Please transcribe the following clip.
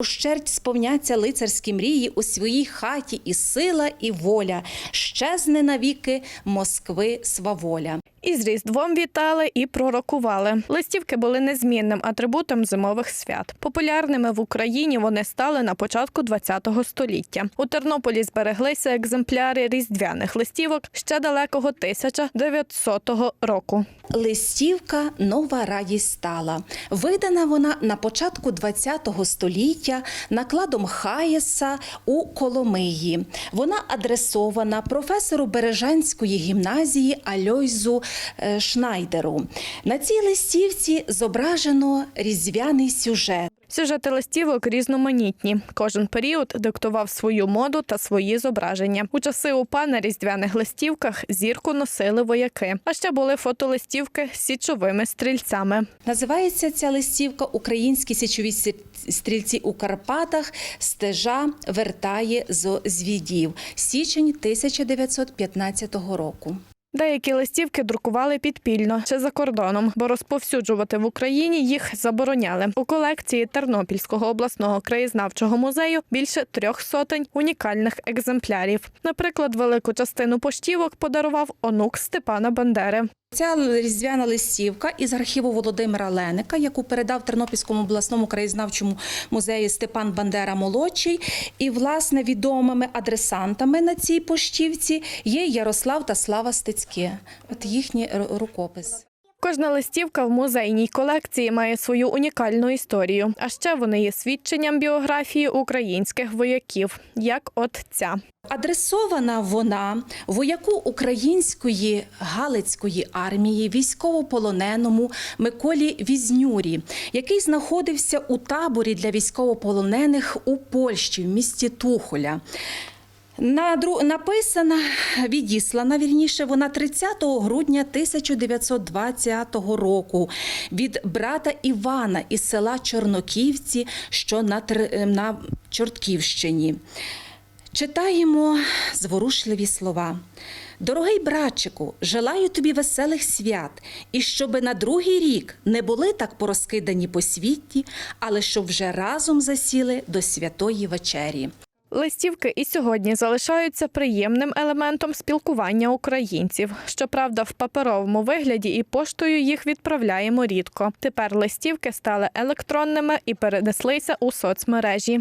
Ущерть сповняться лицарські мрії у своїй хаті і сила, і воля. Щезне навіки Москви сваволя. Із Різдвом вітали і пророкували. Листівки були незмінним атрибутом зимових свят. Популярними в Україні вони стали на початку ХХ століття. У Тернополі збереглися екземпляри різдвяних листівок ще далекого 1900 року. Листівка нова радість стала. Видана вона на початку ХХ століття накладом Хаєса у Коломиї. Вона адресована професору Бережанської гімназії Альойзу Шнайдеру. На цій листівці зображено різдвяний сюжет. Сюжети листівок різноманітні. Кожен період диктував свою моду та свої зображення. У часи УПА на різдвяних листівках зірку носили вояки. А ще були фотолистівки з січовими стрільцями. Називається ця листівка Українські січові стрільці у Карпатах стежа вертає зо звідів. Січень 1915 року. Деякі листівки друкували підпільно чи за кордоном, бо розповсюджувати в Україні їх забороняли. У колекції Тернопільського обласного краєзнавчого музею більше трьох сотень унікальних екземплярів. Наприклад, велику частину поштівок подарував онук Степана Бандери. Ця різдвяна листівка із архіву Володимира Леника, яку передав Тернопільському обласному краєзнавчому музеї Степан Бандера молодший. І, власне, відомими адресантами на цій поштівці є Ярослав та Слава Стецьке. От їхній рукопис. Кожна листівка в музейній колекції має свою унікальну історію. А ще вони є свідченням біографії українських вояків, як от ця. Адресована вона вояку української Галицької армії, військовополоненому Миколі Візнюрі, який знаходився у таборі для військовополонених у Польщі в місті Тухоля. Надру... Написана, відіслана вірніше, вона 30 грудня 1920 року від брата Івана із села Чорноківці, що на, Тр- на Чортківщині. Читаємо зворушливі слова. Дорогий братчику, желаю тобі веселих свят, і щоби на другий рік не були так порозкидані по світі, але щоб вже разом засіли до святої вечері. Листівки і сьогодні залишаються приємним елементом спілкування українців. Щоправда, в паперовому вигляді і поштою їх відправляємо рідко. Тепер листівки стали електронними і перенеслися у соцмережі.